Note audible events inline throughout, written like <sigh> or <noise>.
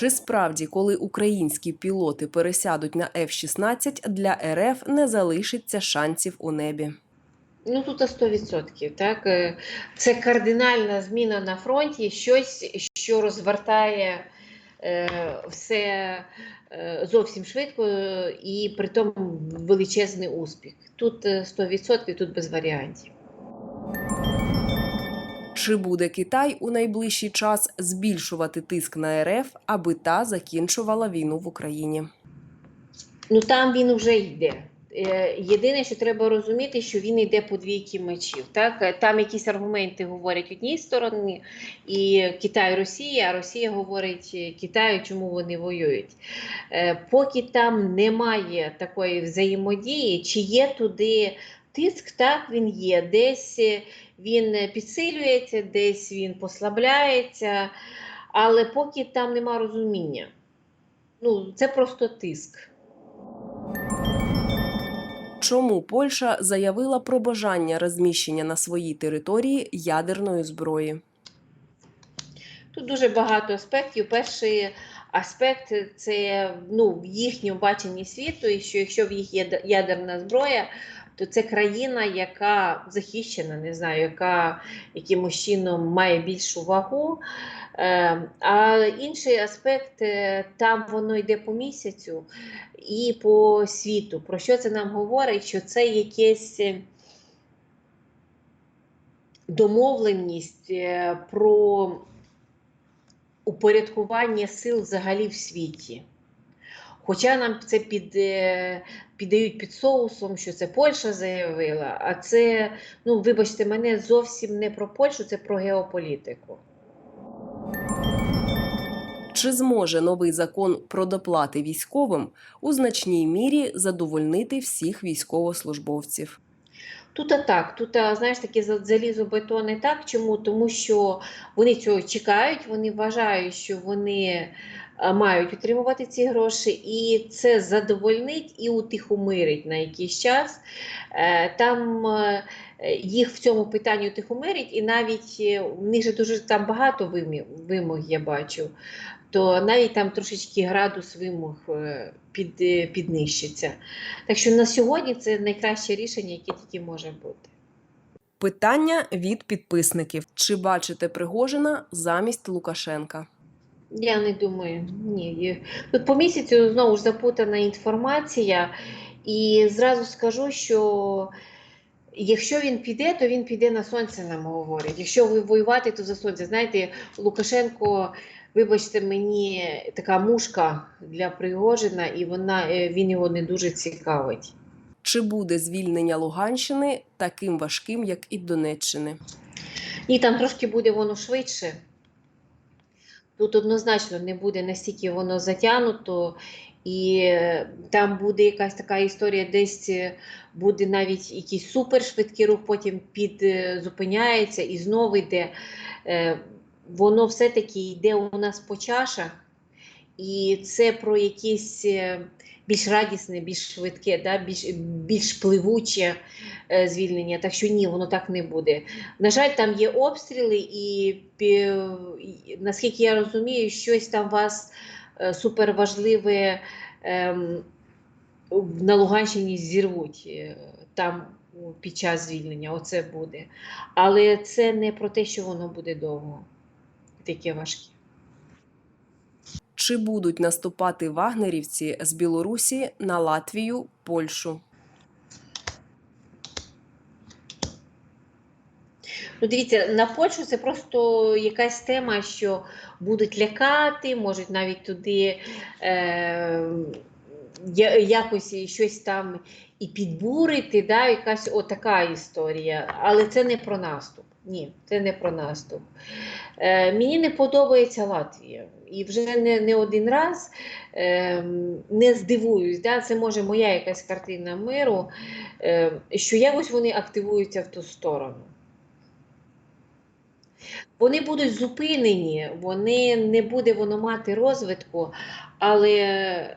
Чи справді, коли українські пілоти пересядуть на F-16, для РФ не залишиться шансів у небі? Ну тут 100%. Так? Е, Це кардинальна зміна на фронті, щось, що розвертає е, все е, зовсім швидко і при тому величезний успіх. Тут е, 100%, тут без варіантів. Чи буде Китай у найближчий час збільшувати тиск на РФ, аби та закінчувала війну в Україні? Ну там він вже йде. Е, Єдине, що треба розуміти, що він йде по двійки мечів. Так? Там якісь аргументи говорять одній стороні, і Китай Росія, а Росія говорить е, Китаю, чому вони воюють. Е, Поки там немає такої взаємодії, чи є туди тиск, так він є. Десь е, він е, підсилюється, десь він послабляється, але поки там нема розуміння. Ну, це просто тиск. Чому Польща заявила про бажання розміщення на своїй території ядерної зброї? Тут дуже багато аспектів. Перший аспект це ну, в їхньому баченні світу, і що якщо в їх є ядерна зброя, то це країна, яка захищена, не знаю, яка якимось чином має більшу вагу. Е, А інший аспект е, там воно йде по місяцю і по світу. Про що це нам говорить? Що це якесь е, домовленість про упорядкування сил взагалі в світі. Хоча нам це під, е, піддають під соусом, що це Польща заявила, а це, ну вибачте, мене зовсім не про Польщу, це про геополітику. Чи зможе новий закон про доплати військовим у значній мірі задовольнити всіх військовослужбовців? Тут так, тут, знаєш, за- залізобетонне так. Чому? Тому що вони цього чекають, вони вважають, що вони мають отримувати ці гроші, і це задовольнить і утихомирить на якийсь час. Е, Там е, їх в цьому питанні утихомирить, і навіть е, в них же дуже там багато вимог, я бачу. То навіть там трошечки градус вимог е, під, е, піднищиться. Так що на сьогодні це найкраще рішення, яке тільки може бути. Питання від підписників: чи бачите Пригожина замість Лукашенка? Я не думаю, ні. Тут по місяцю знову ж запутана інформація, і зразу скажу, що якщо він піде, то він піде на сонце, нам говорять. Якщо ви воювати, то за сонце. Знаєте, Лукашенко, вибачте мені, така мушка для Пригожина, і вона, е, він його не дуже цікавить. Чи буде звільнення Луганщини таким важким, як і Донеччини? Ні, там трошки буде воно швидше. Тут однозначно не буде настільки воно затягнуто, і там буде якась така історія, десь е, буде навіть якийсь супершвидкий рух, потім під е, і знову йде. Е, Воно все-таки йде у нас по чашах, і це про якесь е, більш радісне, більш швидке, да, більш, більш пливуче звільнення. Так що ні, воно так не буде. На жаль, там є обстріли, і, наскільки я розумію, щось там вас суперважливе ем, на Луганщині зірвуть е, там під час звільнення. Оце буде. Але це не про те, що воно буде довго, таке важке. Чи будуть наступати вагнерівці з Білорусі на Латвію, Польщу? Ну, дивіться, на Польщу це просто якась тема, що будуть лякати, можуть навіть туди е, якось щось там і підбурити, да, якась отака історія. Але це не про наступ. Ні, це не про наступ. Е, мені не подобається Латвія. І вже не, не один раз е, не здивуюсь, да, це може моя якась картина миру, е, що якось вони активуються в ту сторону. Вони будуть зупинені, вони не буде воно мати розвитку, але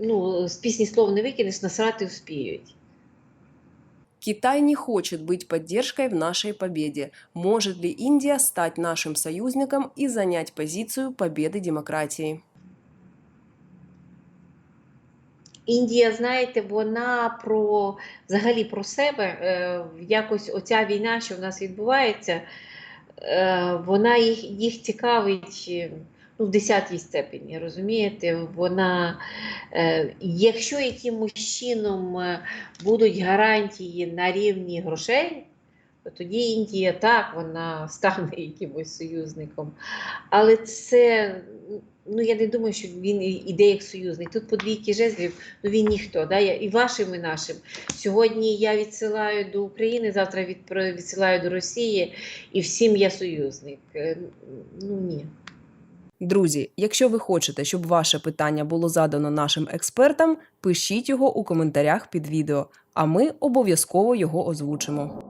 ну, з пісні слов не викинеш, насрати успіють. Китай не хочет быть поддержкой в нашей победе. Может ли Индия стать нашим союзником и занять позицию победы демократии? Індія, знаєте, вона про взагалі про себе е, якось оця війна, що в нас відбувається, вона їх, їх цікавить е, ну, в десятій степені, розумієте? Вона, е, якщо якимось чином е, будуть гарантії на рівні грошей, то тоді Індія так, вона стане <laughs> якимось союзником. Але це, ну я не думаю, що він іде як союзник. Тут по двійки жезлів, ну він ніхто, да? і вашим, і нашим. Сьогодні я відсилаю до України, завтра відпро- відсилаю до Росії, і всім я союзник. Е, Ну ні. Друзі, якщо ви хочете, щоб ваше питання було задано нашим експертам, пишіть його у коментарях під відео, а ми обов'язково його озвучимо.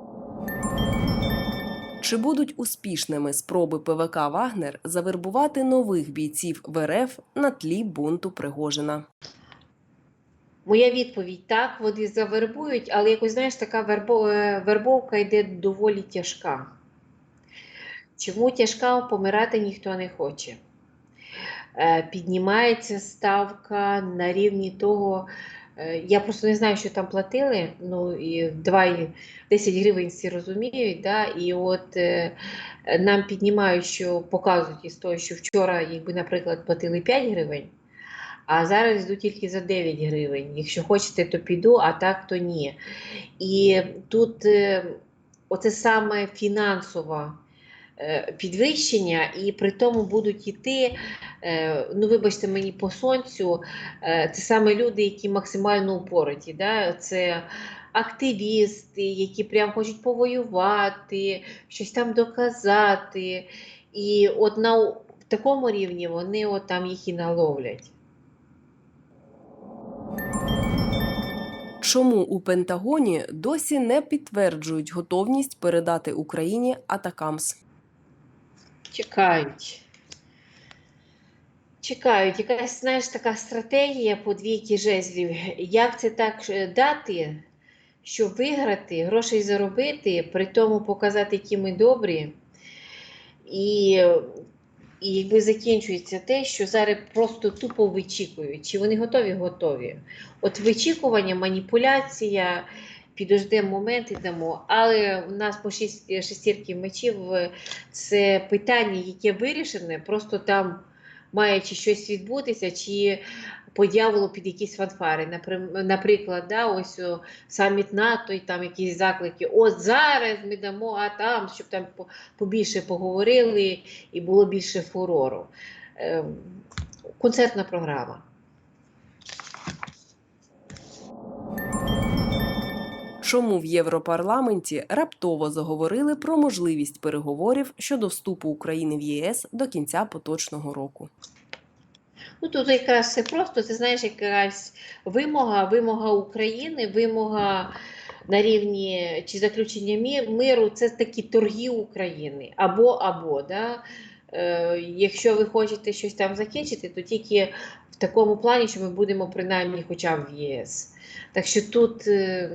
Чи будуть успішними спроби ПВК Вагнер завербувати нових бійців в РФ на тлі бунту Пригожина? Моя відповідь так, вони завербують, але якось знаєш, така е, вербовка йде доволі тяжка. Чому тяжка? Помирати ніхто не хоче. Е, Піднімається ставка на рівні того. Е, Я просто не знаю, що там платили. Ну і 2, і 10 гривень всі розуміють. Да? І от е, нам піднімають, що показують із того, що вчора, якби, наприклад, платили 5 гривень. А зараз йду тільки за 9 гривень. Якщо хочете, то піду, а так, то ні. І тут е, оце саме фінансове е, підвищення, і при тому будуть йти, е, ну вибачте мені по сонцю, е, це саме люди, які максимально упороті. Да? Це активісти, які прям хочуть повоювати, щось там доказати. І от на в такому рівні вони от там їх і наловлять. Чому у Пентагоні досі не підтверджують готовність передати Україні Атакамс? Чекають. Чекають. Якась, знаєш, така стратегія по двійки жезлів. Як це так е, дати, щоб виграти, грошей заробити, при тому показати, які ми добрі. І, і якби закінчується те, що зараз просто тупо вичікують. Чи вони готові? Готові. От вичікування, маніпуляція, підождемо момент і дамо. Але у нас по шість, шестірки мечів е, це питання, яке вирішене, просто там має чи щось відбутися, чи по дьяволу під якісь фанфари. Наприклад, да, ось саміт НАТО і там якісь заклики. От зараз ми дамо, а там, щоб там по- побільше поговорили і було більше фурору. Ем, Концертна програма. Чому в Європарламенті раптово заговорили про можливість переговорів щодо вступу України в ЄС до кінця поточного року? Ну тут якраз все просто. Ти знаєш, якась вимога, вимога України, вимога на рівні чи заключення мі- миру це такі торги України або або. Да? Е, якщо ви хочете щось там закінчити, то тільки в такому плані, що ми будемо принаймні хоча б в ЄС. Так що тут, е,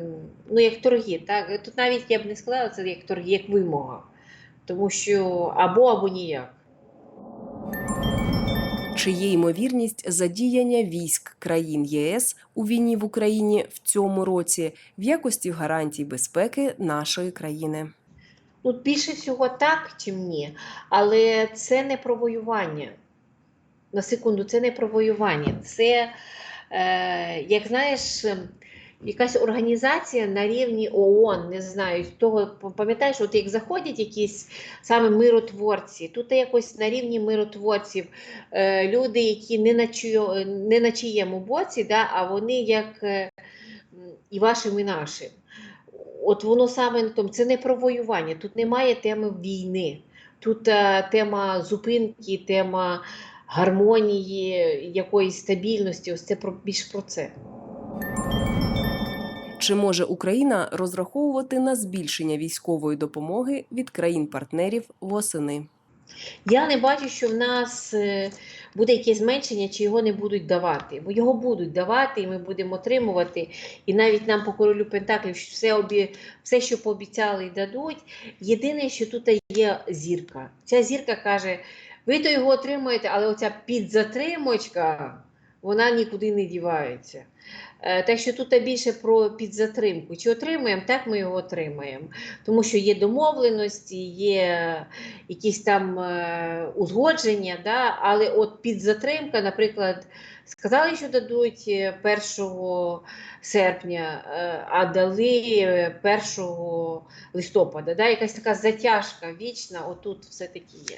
ну як торги, так? Тут навіть я б не сказала, це як торги, як вимога. Тому що або або ніяк. Чи є ймовірність задіяння військ країн ЄС у війні в Україні в цьому році в якості гарантій безпеки нашої країни? Ну, більше всього так, чим ні. Але це не про воювання. На секунду, це не про воювання. Це, е, як знаєш, ем, якась організація на рівні ООН, не знаю, того, пам'ятаєш, от як заходять якісь саме миротворці, тут якось на рівні миротворців е, люди, які не на, чию, не на чиєму боці, да, а вони як е, і вашим, і нашим. От воно саме це не про воювання, тут немає теми війни, тут е, тема зупинки, тема гармонії, якоїсь стабільності. Ось це про більш про це. Чи може Україна розраховувати на збільшення військової допомоги від країн-партнерів восени? Я не бачу, що в нас е, буде якесь зменшення, чи його не будуть давати. Бо його будуть давати, і ми будемо отримувати. І навіть нам по королю Пентаклів все, обі... все, що пообіцяли, дадуть. Єдине, що тут є зірка. Ця зірка каже: ви то його отримуєте, але оця підзатримочка вона нікуди не дівається. Е, Так що тут більше про підзатримку. Чи отримаємо, так ми його отримаємо. Тому що є домовленості, є якісь там е, узгодження, да? але от підзатримка, наприклад, сказали, що дадуть е, 1 серпня, е, а дали е, 1 листопада. Да? Якась така затяжка вічна, отут все-таки є.